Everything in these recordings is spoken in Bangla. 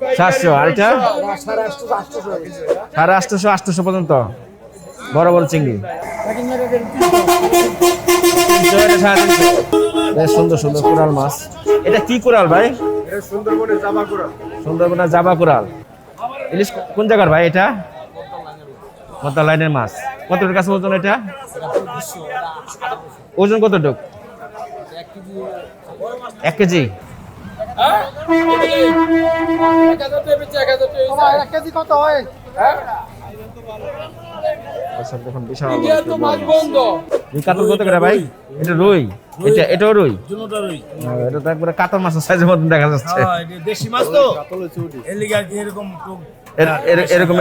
সাতশো, আর এটা? সাড়ে আটশো আটশোশো আটশোশো পর্যন্ত। বড় বড় চিংড়ি। বেশ সুন্দর সুন্দর কোরাল মাছ। এটা কি কোরাল ভাই? সুন্দরবনের জাবা কোরাল ইলিশ কোন জায়গার ভাই এটা? কত লাইনের মাছ। কতটুকু কাছে ওজন এটা? ওজন কতটুক? এক কেজি। দেখুন বিশাল কাতল কত করে ভাই? এটা রুই। এটা এটাও রুই? হ্যাঁ, এটা তো একবারে কাতল মাছের সাইজের মতন দেখা যাচ্ছে। দেশি মাছ তো। কি এরকম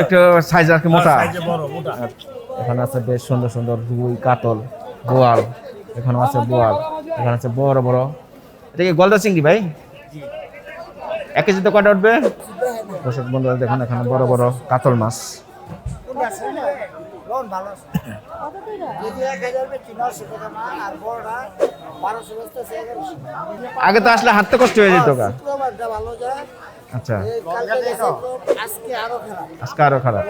একটু এরকম সাইজ আর কি মোটা? মোটা। এখানে আছে বেশ সুন্দর সুন্দর রুই কাতল বোয়াল। এখানে আছে বোয়াল। এখানে আছে বড় বড়। এটা কি গলদা চিংড়ি ভাই? এক কেজিতে কয়টা উঠবে? দর্শক দেখুন এখানে বড় বড় কাতল মাছ। আগে তো আসলে হাঁটতে কষ্ট হয়ে যেত আচ্ছা। আজকে আরও খারাপ।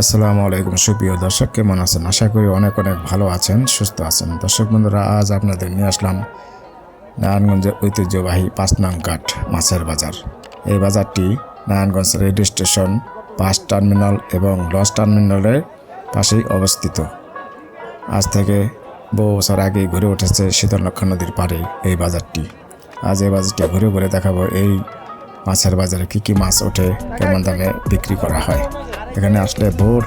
আসসালামু আলাইকুম, সুপ্রিয় দর্শক, কেমন আছেন? আশা করি অনেক অনেক ভালো আছেন, সুস্থ আছেন। দর্শক বন্ধুরা, আজ আপনাদের নিয়ে আসলাম নারায়ণগঞ্জের ঐতিহ্যবাহী পাঁচ নং ঘাট মাছের বাজার। এই বাজারটি Narayanganj radio station bus terminal এবং লস টার্মিনালের পাশেই অবস্থিত। আজ থেকে বহু বছর আগেই ঘুরে উঠেছে শীতলক্ষা নদীর পাড়ে এই বাজারটি। আজ এই বাজারটি ঘুরে ঘুরে দেখাবো এই মাছের বাজারে কি কি মাছ ওঠে, কেমন দামে বিক্রি করা হয়। এখানে আসলে ভোর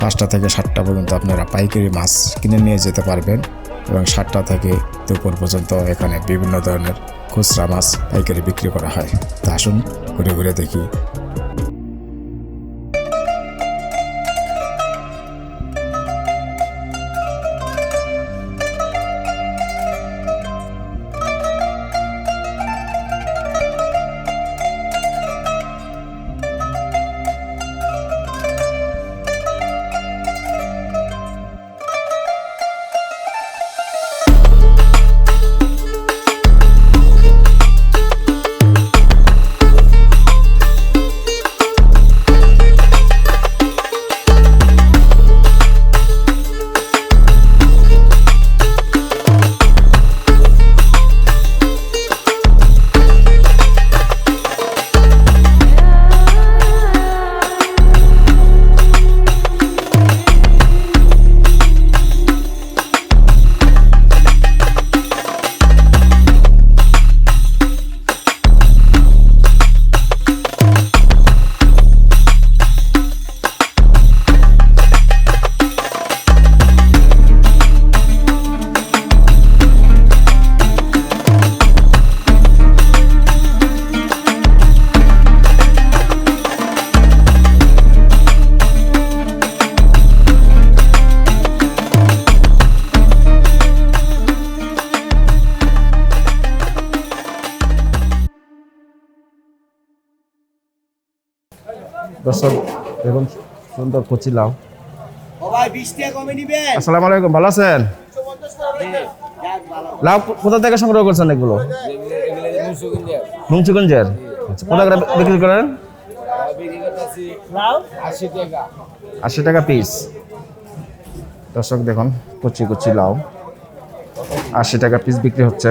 পাঁচটা থেকে সাতটা পর্যন্ত আপনারা পাইকারি মাছ কিনে নিয়ে যেতে পারবেন এবং সাতটা থেকে দুপুর পর্যন্ত এখানে বিভিন্ন ধরনের খুচরা মাছ পাইকারি বিক্রি করা হয়। তা আসুন ঘুরে ঘুরে দেখি সুন্দর কচি লাউ। আসসালামু আলাইকুম ভালো আছেন? লাউ কোথা থেকে সংগ্রহ করছেন এগুলো? মুন্সিগঞ্জের। আচ্ছা কোথা করে বিক্রি করেন? আশি টাকা পিস দর্শক দেখুন কচি কচি লাউ। আশি টাকা পিস বিক্রি হচ্ছে।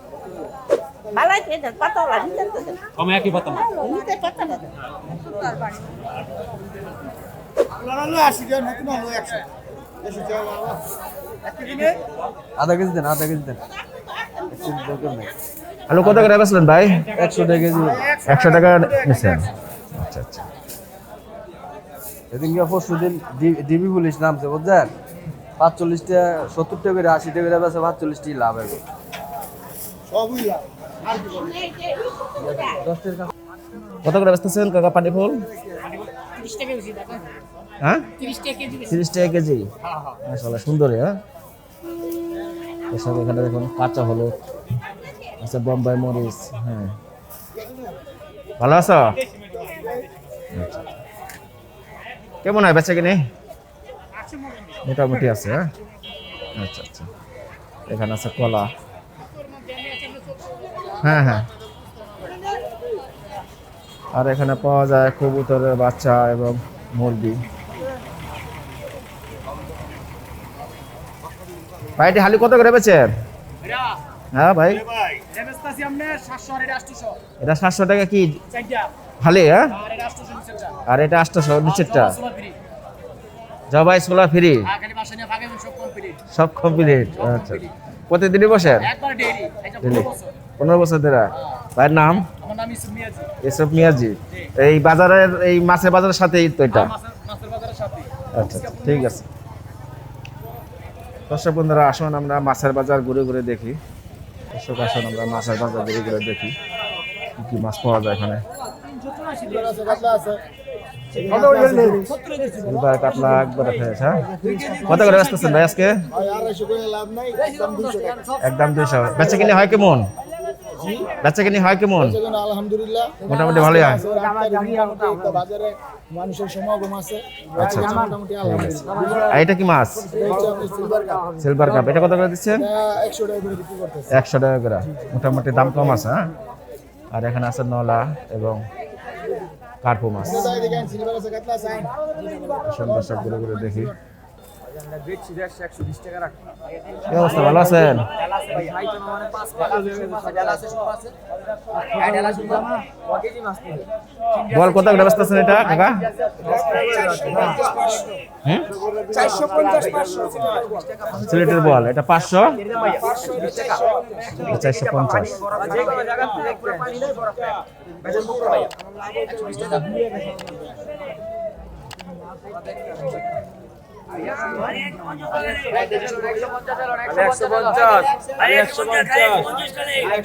কমে একই পাতা আশি টাকা নতুন হলো একশো দেশি চাল বাবা। এক কেজি নে? আধা কেজি দেন আধা কেজি দেন। আলু কত করে বেচলেন ভাই? একশো টাকা কেজি। একশো টাকা নিচ্ছেন আচ্ছা আচ্ছা। এদিনকে পরশু দিন ডিবি পুলিশ নামছে বুঝছেন? পাঁচচল্লিশটা সত্তর টাকা করে আশি টাকা করে বেচে পাঁচচল্লিশটি লাভ হবে। সবই লাভ। কত করে বেচতেছেন, কাকা পানি ফুল? হ্যাঁ? তিরিশ টাকা কেজি। মাশাআল্লাহ সুন্দর হ্যাঁ? এখানে দেখুন, কাঁচা হলুদ আচ্ছা বোম্বাই মরিচ হ্যাঁ। ভালো আছো। কেমন হয় বেচা কিনে? মোটামুটি আছে হ্যাঁ? আচ্ছা আচ্ছা। এখানে আছে কলা। হ্যাঁ হ্যাঁ। আর এখানে পাওয়া যায় কবুতরের বাচ্চা এবং মুরগি। ভাইটি হালি কত করে বেচেন হ্যাঁ ভাই। এটা সাতশো টাকা কি? হালি হ্যাঁ? আর এটা আটশোশো নিচেরটা। জবাই সোলা ফ্রি সব কমপ্লিট আচ্ছা। প্রতিদিনই বসেন? পনেরো বছর ধরে। ভাইয়ের নাম? এসব মিয়াজি। এই বাজারের এই মাছের বাজারের সাথেই তো এটা? আচ্ছা আচ্ছা, ঠিক আছে। দর্শক বন্ধুরা আসুন আমরা মাছের বাজার ঘুরে ঘুরে দেখি। দর্শক আসুন আমরা মাছের বাজার ঘুরে ঘুরে দেখি। কি কি মাছ পাওয়া যায় এখানে? কাতলা একবার হ্যাঁ? কত করে আসতেছেন ভাই আজকে। একদম দুইশো। বেচা কিনে হয় কেমন? বেচা কিনে হয় কেমন? আলহামদুলিল্লাহ। মোটামুটি ভালোই হয়। বাজারে মানুষের সমাগম আছে। আচ্ছা, আচ্ছা। মোটামুটি আলহামদুলিল্লাহ। এটা কি মাছ? সিলভার কাপ এটা কত করে দিচ্ছেন? একশো টাকা করে বিক্রি করতেছে। একশো টাকা করে। মোটামুটি দাম কম আছে হ্যাঁ? আর এখানে আছে নলা এবং কার্পু মাছ। সুন্দর সব ঘুরে ঘুরে দেখি। কি অবস্থা ভালো আছেন? বল কত করে আছেন এটা কাকা? হুম সিলেটের বল এটা পাঁচশো? চারশো পঞ্চাশ।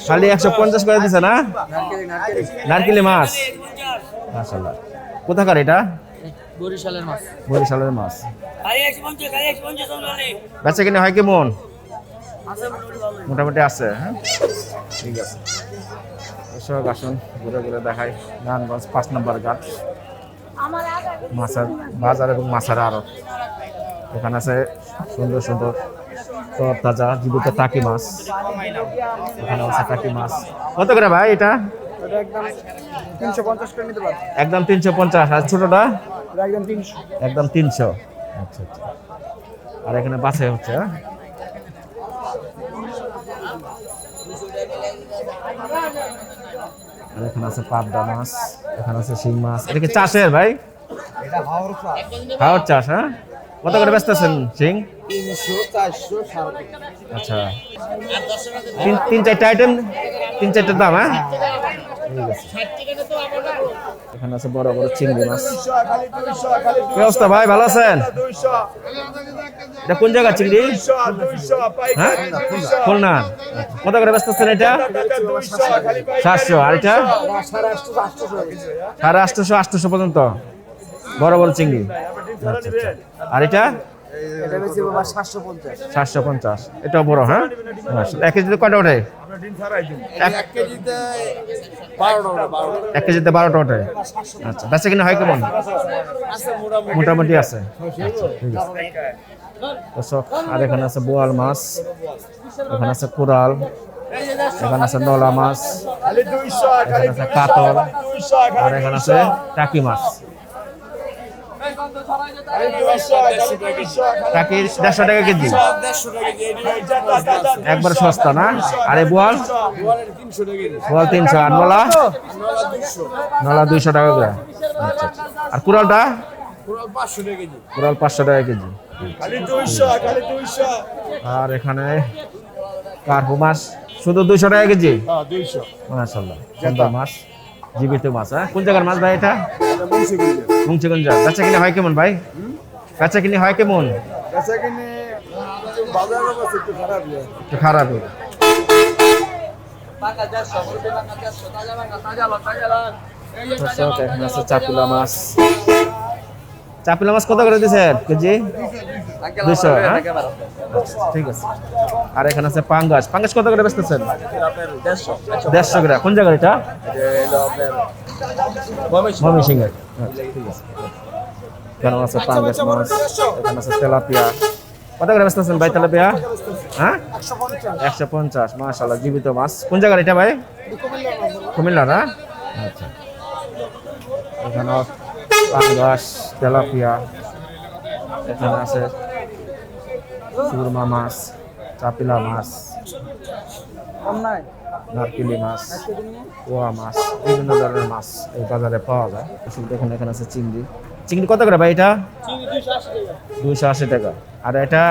খালি একশো পঞ্চাশ করে দিছে না? নারকেলি মাছ। মাশাল্লাহ কোথাকার এটা? বরিশালের মাছ। বরিশালের বেচা কিনে হয় কেমন মোটামুটি আছে হ্যাঁ? ঠিক আছে। এসব আসুন, ঘুরে ঘুরে দেখাই। নারায়ণগঞ্জ পাঁচ নম্বর ঘাট। মাছের বাজার এবং মাছের আড়ত। এখানে আছে সুন্দর সুন্দর তাজা জীবিত টাকি মাছ। এখানে আছে টাকি মাছ। কত করে ভাই এটা? একদম তিনশো পঞ্চাশ আর ছোটটা? একদম তিনশো। আচ্ছা আচ্ছা। আর এখানে বাছাই হচ্ছে হ্যাঁ? এখানে আছে পাবদা মাছ এখানে আছে শিং মাছ। এটা কি চাষের ভাই? হাওয়ার চাষ হ্যাঁ? কত করে চারশো সাড়ে আচ্ছা। তিন চারটা আইটেম তিন চারটা দাম হ্যাঁ? বড় বড় চিংড়ি মাছ। ভাই, ভালো আছেন? এটা কোন জায়গা হ্যাঁ? কত করে সাতশো। আর সাড়ে আটশোশো আটশোশো পর্যন্ত। বড় বড় চিংড়ি। আচ্ছা, আচ্ছা। আর এটা? সাতশো পঞ্চাশ। এটাও বড় হ্যাঁ? আচ্ছা, এক কেজিতে কটা ওঠে? এক- কেজিতে বারোটা ওঠে আচ্ছা বেচা কিনা হয় কেমন? মোটামুটি। আছে। আর এখানে আছে বোয়াল মাছ এখানে আছে কোরাল এখানে আছে নলা মাছ এখানে আছে কাতল আর এখানে আছে টাকি মাছ। টাকি দেড়শো টাকা কেজি। একবার সস্তা না? আর এই বোয়াল বোয়াল তিনশো আর নলা? নলা দুইশো টাকা করে। আচ্ছা। আর কুড়ালটা? কুড়াল পাঁচশো টাকা কেজি। আর এখানে কার্পু মাছ। শুধু দুইশো টাকা কেজি? মাশাল্লাহ সুন্দর মাছ। জীবিত মাছ হ্যাঁ? কোন জায়গার মাছ ভাই এটা? মুন্সিগঞ্জ বেচা কিনে হয় কেমন ভাই? বেচা কিনে হয় কেমন? একটু খারাপ চাপিলা মাছ। চাপিলা মাছ কত করে দিচ্ছেন কেজি? দুইশো হ্যাঁ? ঠিক আছে। আর এখানে আছে পাঙ্গাস। পাঙ্গাস কত করে বেচতেছেন? দেড়শো করে। কোন জায়গায় এটা? ঠিক আছে। এখানে আছে পাঙ্গাস মাছ এখানে আছে তেলাপিয়া। কত করে বেচতেছেন ভাই তেলাপিয়া? হ্যাঁ? একশো পঞ্চাশ মাশাল্লাহ জীবিত মাছ। কোন জায়গার এটা ভাই? কুমিল্লা না আচ্ছা। এখানে পাঙ্গাস তেলাপিয়া। এখানে আছে সুরমা মাছ চাপিলা মাছ নারকেলি মাছ পোয়া মাছ বিভিন্ন ধরনের মাছ এই বাজারে পাওয়া যায়। শুধু এখানে এখানে আছে চিংড়ি। চিংড়ি কত করে ভাই এটা? দুইশো আশি টাকা। আর এটা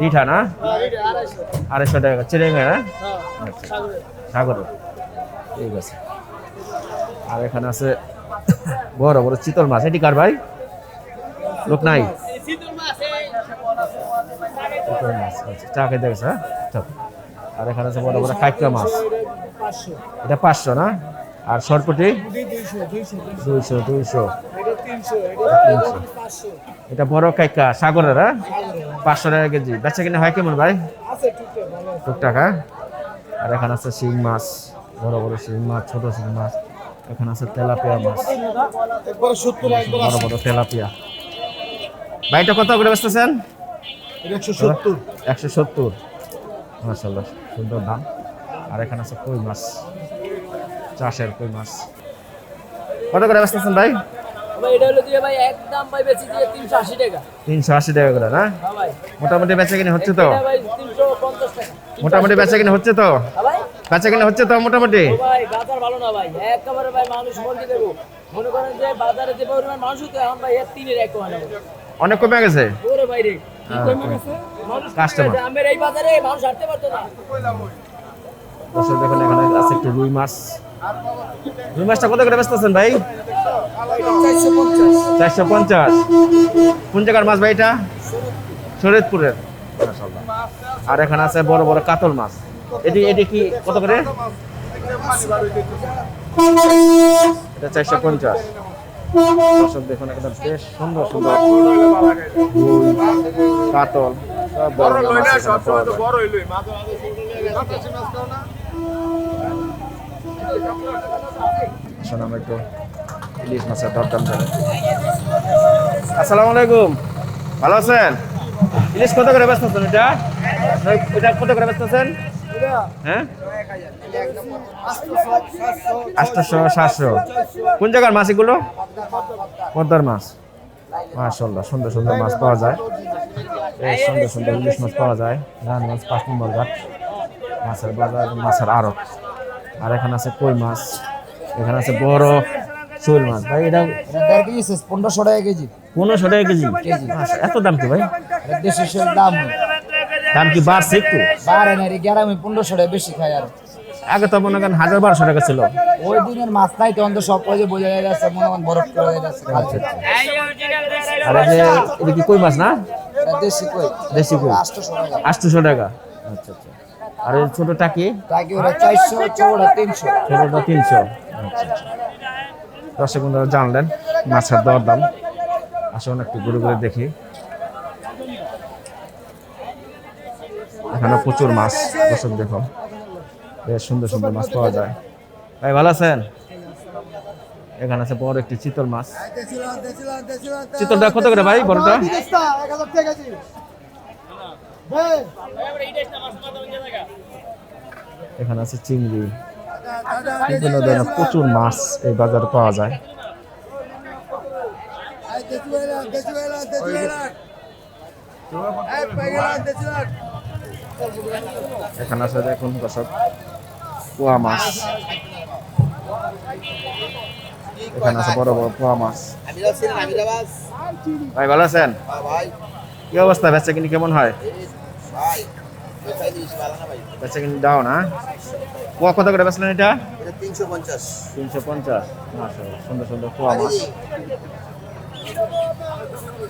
রিঠা না? আড়াইশো। টাকা। চিড়েঙ্গা না? আচ্ছা। ঠিক আছে। আর এখানে আছে বড় বড় চিতল মাছ। এটি কার ভাই? লোক নাই? চিতল মাছ আচ্ছা খেতে গেছে হ্যাঁ? চল। আর এখানে আছে বড় বড় কাইকা মাছ। এটা পাঁচশো না? আর সরপটি? দুইশো দুইশো। তিনশো এটা বড় কাইকা সাগরের হ্যাঁ? পাঁচশো টাকা কেজি। বেচা কিনে হয় কেমন ভাই? টুকটাক হ্যাঁ? আর এখানে আছে শিং মাছ বড় বড় শিং মাছ ছোট শিং মাছ। এখানে আছে তেলাপিয়া মাছ। বড় বড় তেলাপিয়া। ভাইটা কত করে বেচতেছেন? একশো সত্তর। মাসাল্লাহ সুন্দর দাম। আর এখানে আছে কই মাছ? চাষের কই মাছ? কত করে বেচতেছেন ভাই? ভাই এটা হলো দিয়ে ভাই একদম ভাই বেশি দিয়ে তিনশো আশি টাকা। তিনশো আশি টাকা করে না? হ্যাঁ মোটামুটি বেচা কিনে হচ্ছে তো? মোটামুটি বেচা কিনে হচ্ছে তো? ভাই। বেচা কিনে হচ্ছে তো মোটামুটি? ও ভাই বাজার ভালো না ভাই। একেবারে ভাই মানুষ বলতে দেবো। মনে করেন যে বাজারে যে পরিমাণ মানুষ এখন ভাই তিনের এক অনেক কমে গেছে? ওরে ভাই রে। মানুষ Customer. আমের এই বাজারে মানুষ হাঁটতে পারতো না। দর্শক দেখুন এখানে আছে একটু রুই মাছ। রুই মাছটা কত করে বেচতেছেন ভাই? চারশো পঞ্চাশ। কোন জায়গার মাছ ভাই এটা? শরীয়তপুরের। আর এখানে আছে বড় বড় কাতল মাছ। এটি এটি কি কত করে? এটা চারশো পঞ্চাশ। দর্শক দেখুন এখানে বেশ সুন্দর সুন্দর কাতল আমরা একটু ইলিশ মাছের দরদাম করে আসসালামু আলাইকুম। ভালো আছেন? ইলিশ কত করে বেচতেছেন এটা? এটা কত করে বেচতেছেন? হ্যাঁ? আটশোশো সাতশো। কোন জায়গার মাছ এগুলো? পদ্মার মাছ। মাশাল্লাহ সুন্দর সুন্দর মাছ পাওয়া যায়। এই সুন্দর সুন্দর ইলিশ মাছ পাওয়া যায়। রানগঞ্জ পাঁচ নম্বর ঘাট। মাছের বাজার মাছের আড়ত। আর এখানে আছে কই মাছ? এখানে আছে বড় শোল মাছ। ভাই এটা দেড় কেজি পনেরোশো টাকা কেজি। পনেরোশো টাকা কেজি? এত দাম কি ভাই? দেশের দাম। দাম কি বাড়ছে একটু? বাড়ে না রে গ্রামে পনেরোশো টাকা বেশি খায় আর। আগে তো মনে করেন হাজার বারোশো টাকা ছিল। ওই দিনের মাছ নাই তো অন্তত সব কয়ে বোঝা যায় যাচ্ছে মনে করেন বরফ করে যাচ্ছে খাচ্ছে আর এই যে এটা কি কই মাছ না? দেশি কই? দেশি কই? আটশোশো টাকা। আচ্ছা আচ্ছা। আর এই ছোট টাকি টাকি ওরা চারশো চৌড়া তিনশো। ছোটটা তিনশো। দর্শক বন্ধুরা জানলেন মাছের দর দাম আসুন একটু ঘুরে ঘুরে দেখি। এখানে প্রচুর মাছ, দর্শক দেখো। বেশ সুন্দর সুন্দর মাছ পাওয়া যায়। ভাই, ভালো আছেন? এখানে আছে বড় একটি চিতল মাছ। চিতলটা কত করে ভাই, বড়টা? এখানে আছে চিংড়ি। বিভিন্ন ধরনের প্রচুর মাছ এই বাজারে পাওয়া যায়। এখানে আছে দেখুন দর্শক, পোয়া মাছ। এখানে আছে বড় বড় পোয়া মাছ। ভাই, ভালো আছেন? কি অবস্থা? বেচা কিনি কেমন হয়? বেচা কিনি দাও না পোয়া কত করে বেচলেন এটা? তিনশো পঞ্চাশ। তিনশো পঞ্চাশ সুন্দর সুন্দর পোয়া মাছ।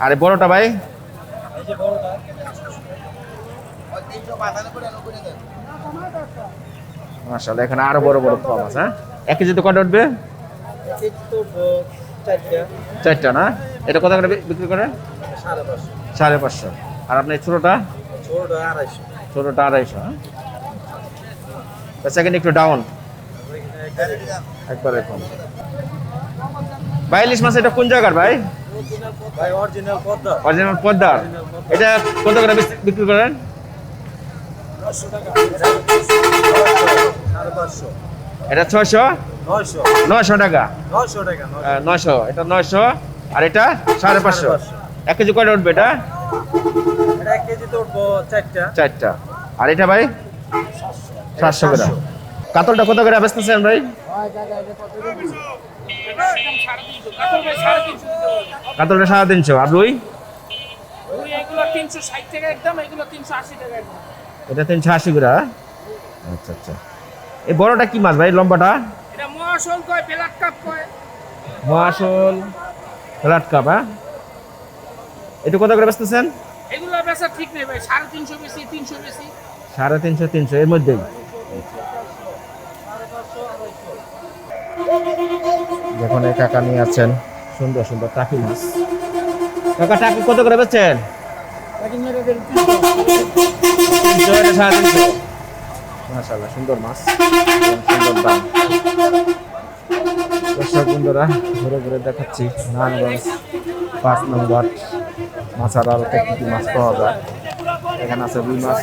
আরে বড়টা ভাই? মাশাআল্লাহ এখানে আরও বড় বড় পোয়া মাছ হ্যাঁ? এক কেজিতে কটা উঠবে? চারটা না? এটা কত করে বিক্রি করে? সাড়ে পাঁচশো। আর আপনার এই ছোটোটা? ছোটোটা আড়াইশো হ্যাঁ? সেকেন্ড একটু ডাউন একবার কম। ভাই ইলিশ মাছ এটা কোন জায়গার ভাই? অরিজিনাল পদ্মার। এটা কত করে বিক্রি করেন? এটা ছয়শো? নয়শো। টাকা। আহ, নয়শো। এটা নয়শো। আর এটা সাড়ে পাঁচশো। এক কেজি কয়টা উঠবে এটা? চারটা। আর এটা ভাই? সাতশো করে কাতলটা কত করে বেচতেছেন ভাই? কাতলটা সাড়ে তিনশো। আর রুই এগুলো তিনশো ষাট টাকা একদম এগুলো তিনশো আশি টাকা একদম। এটা তিনশো আশি করে হ্যাঁ? আচ্ছা আচ্ছা। এই বড়টা কি মাছ ভাই লম্বাটা? এটা মহাশোল কয় কাপ কয়? মহাশোল ফ্ল্যাট কাপ হ্যাঁ? এটা কত করে বেচতেছেন? এগুলো বেচা ঠিক নেই ভাই সাড়ে তিনশো বেশি তিনশো বেশি। সাড়ে তিনশো তিনশো এর মধ্যেই। যখন এই কাকা নিয়ে আছেন সুন্দর সুন্দর টাকি মাছ। কাকা টাকি কত করে বেচছেন তিনশো এটা সাড়ে তিনশো মাশাল্লাহ সুন্দর মাছ সুন্দর দাম দর্শক বন্ধুরা ঘুরে ঘুরে দেখাচ্ছি নারায়ণগঞ্জ পাঁচ নম্বর মাছার আরও কি কি মাছ পাওয়া যায় এখানে আছে রুই মাছ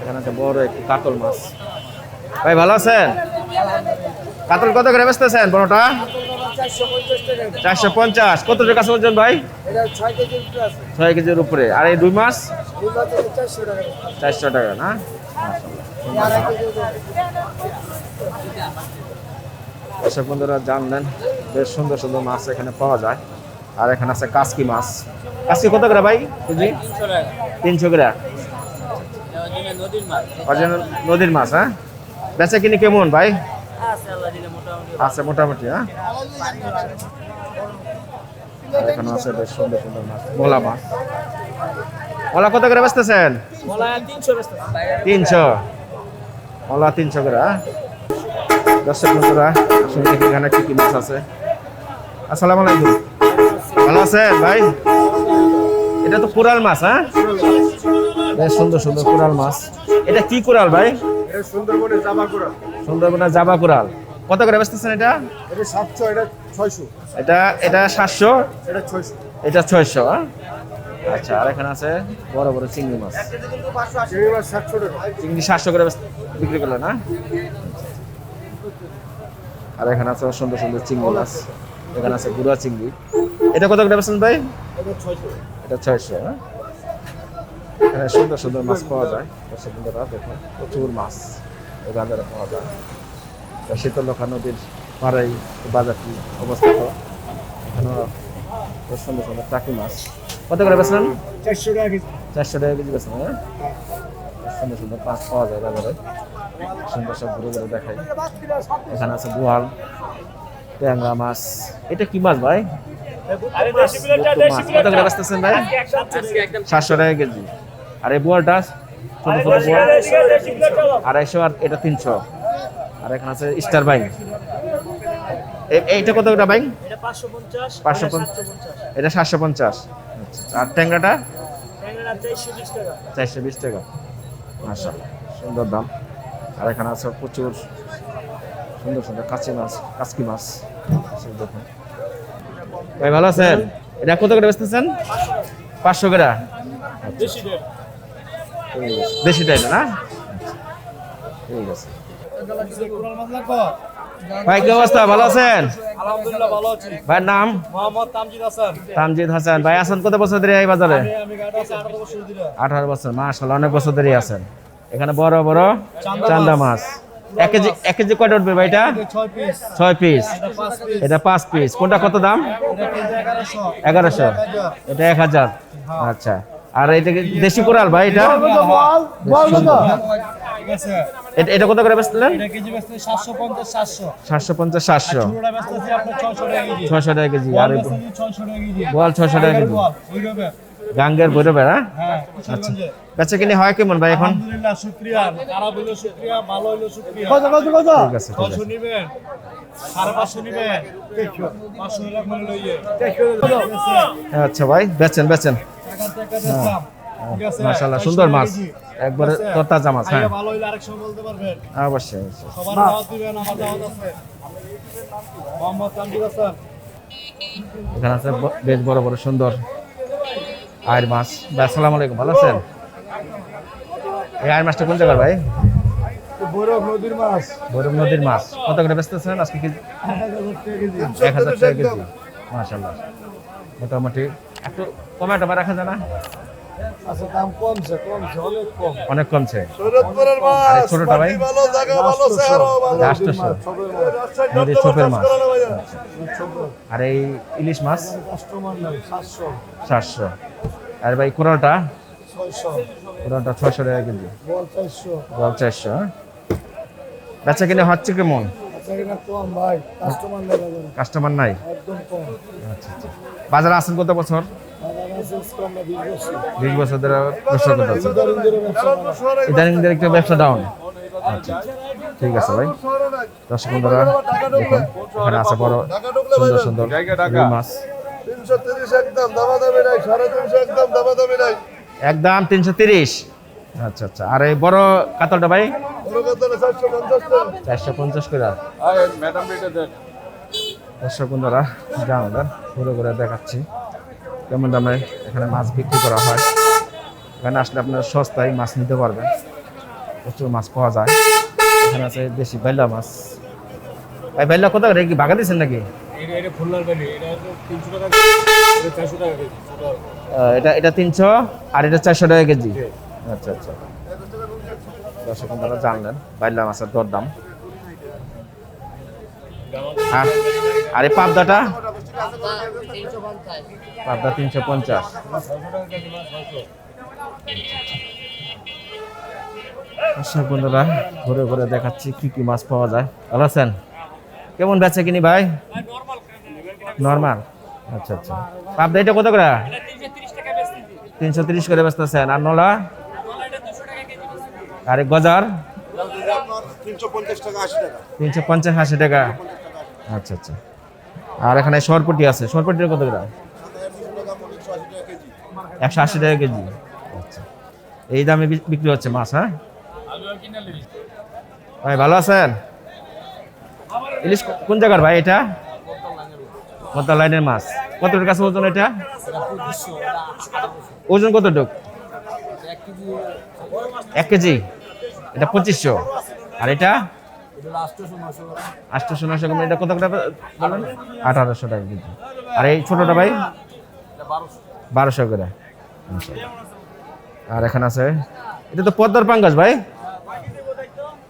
এখানে আছে বড় একটি কাতল মাছ ভাই ভালো আছেন কাতল কত করে বেচতেছেন বড়টা চারশো পঞ্চাশ কত টাকা আছে ওজন ভাই? ছয় কেজির উপরে আর এই দুই মাছ? চারশো টাকা। না? দর্শক বন্ধুরা জানলেন বেশ সুন্দর সুন্দর মাছ এখানে পাওয়া যায়। আর এখানে আছে কাসকি মাছ। কাসকি কত করে ভাই কেজি? তিনশো করে। নদীর মাছ। অরিজিনাল নদীর মাছ হ্যাঁ? বেচা কিনি কেমন ভাই? আছে মোটামুটি হ্যাঁ? এখানে আছে বেশ সুন্দর সুন্দর মাছ। মোলা মাছ। মোলা কত করে বেচতেছেন? বলা তিনশো বেচতে তিনশো। করে হ্যাঁ? দর্শক বন্ধুরা আসুন দেখি এখানে কি কি মাছ আছে? আসসালামু আলাইকুম। ভালো আছেন ভাই? এটা তো কোরাল মাছ হ্যাঁ? বেশ সুন্দর সুন্দর কোরাল মাছ। এটা কি কোরাল ভাই? সুন্দরবনে জামা করা সুন্দরবনের জাবা কোরাল কত করে বেচতেছেন এটা? এটা সাতশো এটা ছয়শো। এটা এটা সাতশো? এটা ছয়শো। এটা ছয়শো আচ্ছা আর এখানে আছে বড় বড় চিংড়ি মাছ। চিংড়ি মাছ সাতশো টাকা। চিংড়ি সাতশো করে বিক্রি করলে না আর এখানে আছে সুন্দর সুন্দর চিংড়ি মাছ। এখানে আছে গুড়া চিংড়ি। এটা কত করে বেচেন ভাই? এটা ছয়শো? এখানে সুন্দর সুন্দর মাছ পাওয়া যায়। বন্ধুরা দেখুন প্রচুর মাছ বাজারে পাওয়া যায়। শীতলক্ষা নদীর পাড়াই বাজারটি অবস্থিত। এখানে সুন্দর সুন্দর টাকি মাছ। কত করে বেচলেন? চারশো টাকা কেজি। চারশো টাকা কেজি বেচলেন হ্যাঁ? সুন্দর সুন্দর মাছ পাওয়া যায় বাজারে। সুন্দর সব ঘুরে ঘুরে দেখাই এখানে আছে বোয়াল ট্যাংরা মাছ। এটা কি মাছ ভাই? মাছ। কত করে বেচতেছেন ভাই? সাতশো টাকা কেজি। আর এই বোয়ালটা? ছোট ছোট বোয়াল। আড়াইশো আর এটা তিনশো। আর এখানে আছে স্টার বাইং। এইটা কত করে বাইং? এটা পাঁচশো পঞ্চাশ এটা সাতশো পঞ্চাশ। আর ট্যাংরাটা? চারশো বিশ টাকা। মাশাআল্লাহ সুন্দর দাম। আর এখানে আছে প্রচুর সুন্দর সুন্দর কাচি মাছ কাচকি মাছ। দেখুন ভাই ভালো আছেন? এটা কত করে বেচতেছেন? পাঁচশো করে। দেশি টাইপ না? ঠিক আছে। ভাই কি অবস্থা ভালো আছেন আলহামদুলিল্লাহ ভালো আছি ভাইয়ের নাম মোহাম্মদ তামজিদ হাসান তামজিদ হাসান ভাই আছেন কত বছর ধরে এই বাজারে আমি আঠারো বছর মাশাল্লাহ অনেক বছর ধরে আছেন এখানে বড় বড় চান্দা মাছ এক কেজি এক কেজি কয়টা উঠবে ছয় পিস ছয় পিস এটা পাঁচ পিস কোনটা কত দাম এগারোশো এটা এক হাজার আচ্ছা আর এটা কি দেশি কোরাল ভাই এটা এটা- কত করে বেচলেন এটা কেজি বেচতেছি টাকা কেজি। ছশো টাকা কেজি আর বেচতেছি ছয়শো টাকা কেজি। বোয়াল ছশো টাকা কেজি। বল, গাঙ্গের বৈরবে না? আচ্ছা। বেচা কিনে হয় কেমন ভাই এখন? আলহামদুলিল্লাহ শুক্রিয়া। খারাপ হইল শুক্রিয়া ভালো হইল শুক্রিয়া। কত কত কত? ঠিক আছে ঠিক আছে। নিবেন। সাড়ে পাঁচশো নিবেন। পাঁচশো নিলাম লইয়ে আচ্ছা ভাই বেচেন বেচেন। মাশাআল্লাহ সুন্দর মাছ। একবারে তরতাজা মাছ হ্যাঁ। ভালো হইলে আরেক সময় বলতে পারবেন। অবশ্যই অবশ্যই। সবার দাওয়াত দিবেন আমার দাওয়াত আছে। মোহাম্মদ হাসান এখানে আছে বেশ বড় বড় সুন্দর আয়ের মাছ। ভাই আসসালামু আলাইকুম ভালো আছেন? এই আয়ের মাছটা কোন জায়গার ভাই? বৈরব নদীর মাছ। ভৈরব নদীর মাছ। কত করে বেচতেছেন? আজকে কি এক হাজার টাকা কেজি। মাশাল্লাহ মোটামুটি একটু কমে একটা রাখা যায় না? আচ্ছা দাম কমছে কমছে অনেক কম। অনেক কমছে। শরৎপুরের আর ছোটটা ভাই। ভালো জায়গা ভালো চেহারা ভালো। আটশোশো নদীর ছোপের মাছ। আর এই ইলিশ মাছ? কাস্টমার নাই আর ভাই কোরালটা? কোরালটা টাকা কেজি। বল চারশো। বল চারশো। হ্যাঁ? বেচা কিনে হচ্ছে কেমন? কাস্টমার নাই বাজারে। একদম কম। আচ্ছা আচ্ছা। বাজারে আসেন কত বছর? বিশ বছর ধরে ব্যবসা করতে আছে। করা। ইদানিং একটু ব্যবসা ডাউন আচ্ছা ঠিক আছে ভাই। দর্শক বন্ধুরা দেখুন এখানে আছে বড় সুন্দর সুন্দর মাছ। তিনশো একদম তিনশো তিরিশ। আচ্ছা আচ্ছা। আর এই বড় কাতলটা ভাই? চারশো পঞ্চাশ করে। দর্শক বন্ধুরা জানালেন ঘুরে ঘুরে দেখাচ্ছি। কেমন দামে এখানে মাছ বিক্রি করা হয়। এখানে আসলে আপনার সস্তায় মাছ নিতে পারবেন। প্রচুর মাছ পাওয়া যায়। এখানে আছে দেশি বাইলা মাছ। এই বাইলা কত রে কি ভাগা দিয়েছেন নাকি? এটা এটা তিনশো আর এটা চারশো টাকা কেজি। আচ্ছা আচ্ছা। দর্শক বন্ধুরা জানলেন বাইলা মাছের দর দাম আর আর এই পাবদাটা? পাবদা তিনশো পঞ্চাশ। দর্শক বন্ধুরা ঘুরে ঘুরে দেখাচ্ছি কি কি মাছ পাওয়া যায়। ভালো আছেন? কেমন বেচে কিনি ভাই? নর্মাল। আচ্ছা আচ্ছা। পাবদা এটা কত করে? তিনশো তিরিশ করে বেচতেছেন। আর নলা? আর গজার? তিনশো পঞ্চাশ আশি টাকা। আচ্ছা আচ্ছা। আর এখানে সরপটি আছে। সরপটির কত করে একশো আশি টাকা কেজি। আচ্ছা। এই দামে বিক্রি হচ্ছে মাছ হ্যাঁ? ভাই, ভালো আছেন? ইলিশ কোন জায়গার ভাই এটা? কত লাইনের মাছ। কতটুকু কাছে ওজন এটা? ওজন কতটুক? এক কেজি। এটা পঁচিশশো। আর এটা? আটশোশো নশো কম এটা কত বলেন আঠারোশো টাকা কেজি আর এই ছোটটা ভাই? বারোশো। করে। আচ্ছা। আর এখানে আছে? এটা তো পদ্মার পাঙ্গাস ভাই।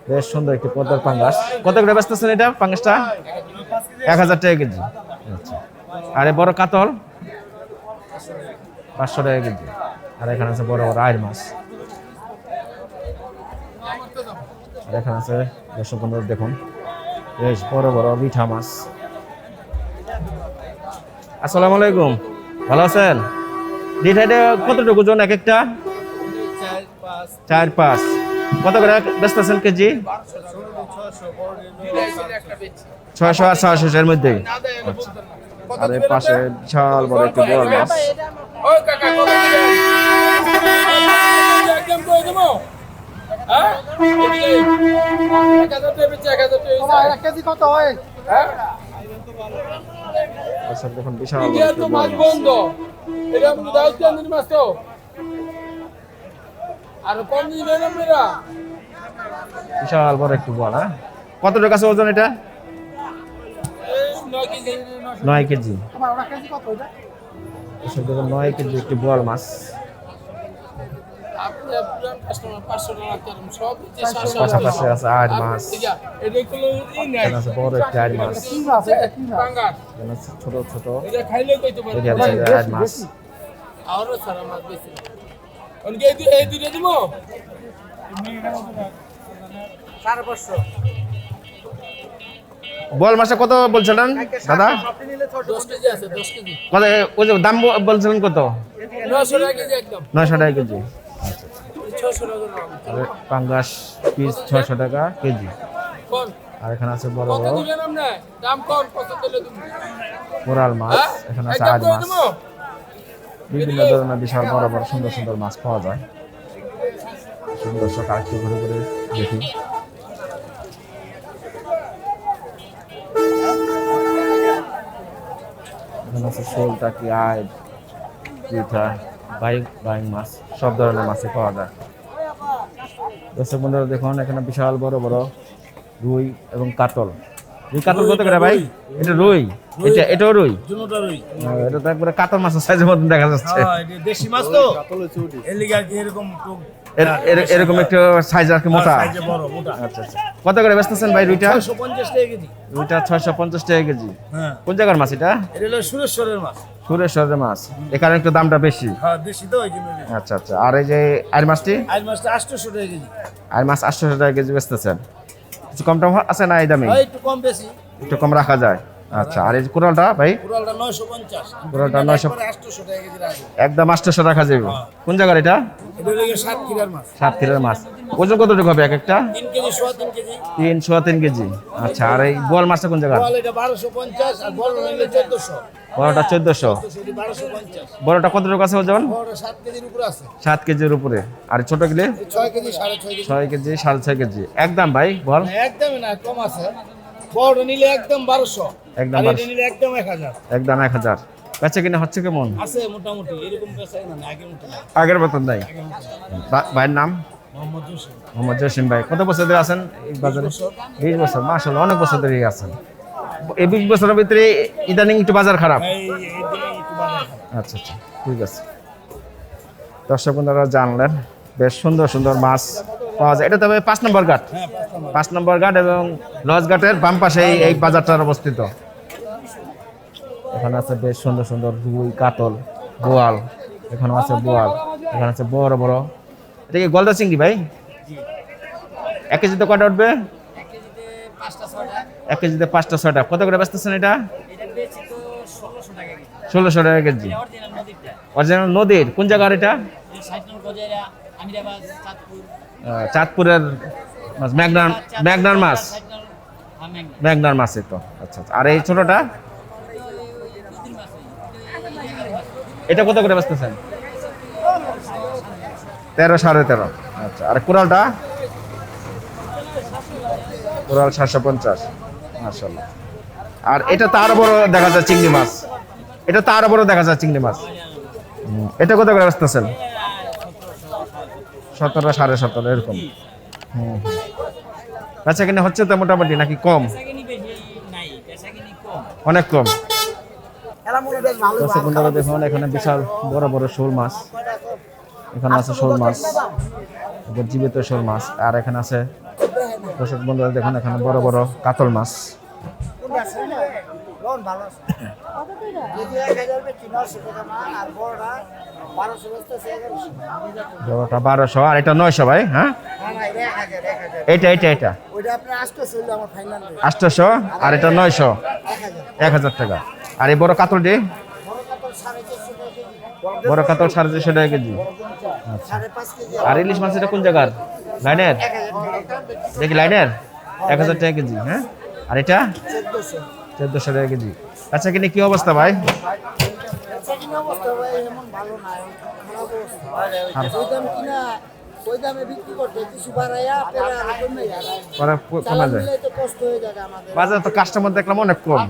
বেশ সুন্দর একটি পদ্মার পাঙ্গাস। কত করে বেচতেছেন এটা পাঙ্গাসটা? এক হাজার টাকা কেজি। আচ্ছা। আর বড় কাতল? পাঁচশো টাকা কেজি। আর এখানে আছে বড় বড় আয়ের মাছ এখানে আছে, দর্শক বন্ধুরা দেখুন। বেশ বড় বড় মিঠা মাছ। আসসালামু আলাইকুম। ভালো আছেন? মিঠা কতটুকু ওজন এক একটা? চার পাঁচ। কত করে ব্যস্ত আছেন কেজি? ছয়শো আর ছয়শো এর মধ্যে। আচ্ছা। আর পাশে বিশাল বড় একটি বড় মাছ। দেখুন বিশাল বড় ইন্ডিয়ার একটি তো বড় মাছ। মাছ। বন্ধ এটা দায়িত্ব মাছ তো। আর কম দিন বিশাল বড় একটি বড় হ্যাঁ? কতটুকু ওজন এটা? নয় কেজি। নয় কেজি। কত কেজি একটি বোয়াল মাছ আপনি আপনার কাস্টমার পাঁচশো টাকা করেন সব দিচ্ছে সাতশো পাশাপাশি আছে আট মাছ এখানে আছে বড় একটি আট এখানে ছোট ছোট। এটা খাইলে কইতে পারে এরিয়াল সাইজের আট মাছ আরও সারা মাছ বেশি। এই দুটো দিব? সাড়ে পাঁচশো বল মাছটা কত বলছিলেন দাদা? দশ কেজি আছে দশ কেজি। কত ওই যে দাম বলছিলেন কত? নশো টাকা কেজি একদম। নয়শো টাকা কেজি। পাঙ্গাস পিস ছয়শো টাকা কেজি। আর এখানে আছে বড় বড় দিলেন দাম কম কত দিলে তুমি। কোরাল মাছ হ্যাঁ? এখানে আছে করে মাছ। বিভিন্ন ধরনের বিশাল বড় বড় সুন্দর সুন্দর মাছ পাওয়া যায়। সুন্দর সব আরেকটু ঘুরে ঘুরে দেখি। এখানে আছে শোল টাকি আয় পিঠা বাইক বাইক মাছ। সব ধরনের মাছই পাওয়া যায়। দর্শক বন্ধুরা দেখুন এখানে বিশাল বড় বড় রুই এবং কাতল। রুই কাতল কত করে ভাই? এটা রুই। এটা এটাও রুই? এটা তো একবারে কাতল মাছের সাইজের মতন দেখা যাচ্ছে। হ্যাঁ এটা দেশি মাছ তো। এর লিগে এরকম এরকম একটু সাইজ আর কি মোটা? সাইজে আচ্ছা আচ্ছা। কত করে বেচতেছেন ভাই রুইটা রুইটা ছয়শো পঞ্চাশ টাকা কেজি। হ্যাঁ। কোন জায়গার মাছ এটা? সুরেশ্বরের মাছ। সুরেশ্বরের মাছ। এখানে একটু দামটা বেশি। হ্যাঁ। আচ্ছা আচ্ছা। আর এই যে আর মাছটি? আজ টাকা কেজি। আর মাছ আটশো টাকা কেজি বেচতেছেন। কিছু কম টম আছে না এই দামে? একটু কম বেশি। একটু কম রাখা যায়। আচ্ছা আর এই কোরালটা ভাই? নয়শো পঞ্চাশ। পুরালটা 900 আটশোশো টাকা কেজি রাখবে একদম আটশোশো রাখা যাবে। কোন জায়গার এটা? এটা হলো সাত কিলার মাছ। সাত কিলোর মাছ। ওজন কতটুকু হবে এক একটা? তিন কেজি সোয়া তিন কেজি। তিন সোয়া তিন কেজি। আচ্ছা আর এই বোয়াল মাছটা কোন জায়গার? বল এটা বারোশো পঞ্চাশ আর বড় নিলে চোদ্দশো। বড়টা চোদ্দশো। সেটি বারোশো পঞ্চাশ। বড়টা কতটুকু আছে ওজন? বড়টা সাত কেজির উপরে আছে। সাত কেজির উপরে। আর ছোট গেলে এই ছয় কেজি সাড়ে ছয় কেজি। ছয় কেজি সাড়ে ছয় কেজি। একদম ভাই বল। একদমই না কম আছে। বড় নিলে একদম বারোশো একদম 1200 নিলে একদম এক হাজার। একদম এক হাজার। বেচা কিনা হচ্ছে কেমন? আছে মোটামুটি এরকম পেশাই না আগের মতো আগের মতন নাই? ভাইয়ের নাম? মোহাম্মদ জসিম। মোহাম্মদ জসিম ভাই। কত বছর ধরে আছেন এই বাজারে? বিশ বছর। মাসাল্লাহ অনেক বছর ধরে আছেন। এই বিশ বছরের ভিতরে ইদানিং একটু বাজার খারাপ। আচ্ছা আচ্ছা ঠিক আছে। দর্শক বন্ধুরা জানলেন বেশ সুন্দর সুন্দর মাছ পাওয়া যায়। এটা তবে পাঁচ নম্বর ঘাট। হ্যাঁ পাঁচ নম্বর। ঘাট এবং লজ ঘাটের বাম পাশে এই- বাজারটার অবস্থিত। এখানে আছে বেশ সুন্দর সুন্দর রুই কাতল বোয়াল। এখানে আছে বোয়াল। এখানে আছে বড় বড়। এটা কি গলদা চিংড়ি ভাই? এক কেজিতে কটা উঠবে? এক কেজিতে পাঁচটা ছয়টা। কত করে বেচতেছেন এটা? ষোলোশো টাকা কেজি। অরিজিনাল নদীর। কোন জায়গার এটা? চাঁদপুরের মাছ ম্যাগনার ম্যাগনার মাছ। ম্যাগনার মাছ। তো আচ্ছা আচ্ছা। আর এই ছোটটা? এটা কত করে বেচতেছেন? তেরো সাড়ে তেরো। আচ্ছা আর কোরালটা কোরাল সাতশো পঞ্চাশ মার্শাল্লাহ আর এটা তার বড় দেখা যায় চিংড়ি মাছ। এটা তার বড় দেখা যায় চিংড়ি মাছ। এটা কত করে বেচতেছেন? সতেরো সাড়ে সতেরো এরকম। হুম। বেচা কিনে হচ্ছে তো মোটামুটি নাকি কম? অনেক কম। দর্শক বন্ধুরা দেখুন এখানে বিশাল বড় বড় শোল মাছ। এখানে আছে শোল মাছ। জীবিত শোল মাছ। আর এখানে আছে দর্শক বন্ধুরা দেখুন এখানে বড় বড় কাতল মাছ। ভালো বড়টা বারোশো। আর এটা নয়শো ভাই হ্যাঁ? এটা এটা রেট। আটশোশো আর এটা নয়শো। এক হাজার। টাকা। আর এই বড় কাতলটি? বড় কাতল সাড়ে চারশো টাকা কেজি। কেজি। আর ইলিশ মাছ এটা কোন জায়গার? লাইনের। দেখি লাইনের? এক হাজার টাকা কেজি হ্যাঁ? আর এটা। চোদ্দশো টাকা কেজি। আচ্ছা কিনে কি অবস্থা ভাই? সেদিন অবস্থা ভাই এমন ভালো না, খারাপ অবস্থা। ওই দাম কিনা, ওই দামে বিক্রি করতে কিছু বাড়াইয়া, পরে আরও যায়। পরে প- কমে চালান যায়। দিলেই তো কষ্ট হয়ে আমাদের। বাজারে তো কাস্টমার দেখলাম অনেক কম।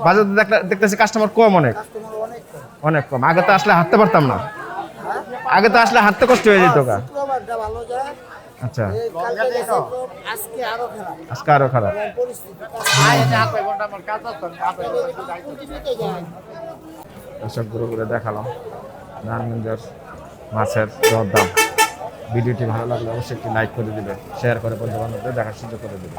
বাজারে দেখতেছি কাস্টমার কম অনেক। অনেক কম। আগে তো আসলে হাঁটতে পারতাম না। আগে তো আসলে হাঁটতে কষ্ট হয়ে যেত গা। ভালো যায়। আচ্ছা। আজকে আরও খারাপ। এসব ঘুরে ঘুরে দেখালাম। নারায়ণগঞ্জের মাছের দরদাম। ভিডিওটি ভালো লাগলে অবশ্যই একটি লাইক করে দিবে শেয়ার করে বন্ধু বান্ধবদের দেখার সুযোগ করে দিবে।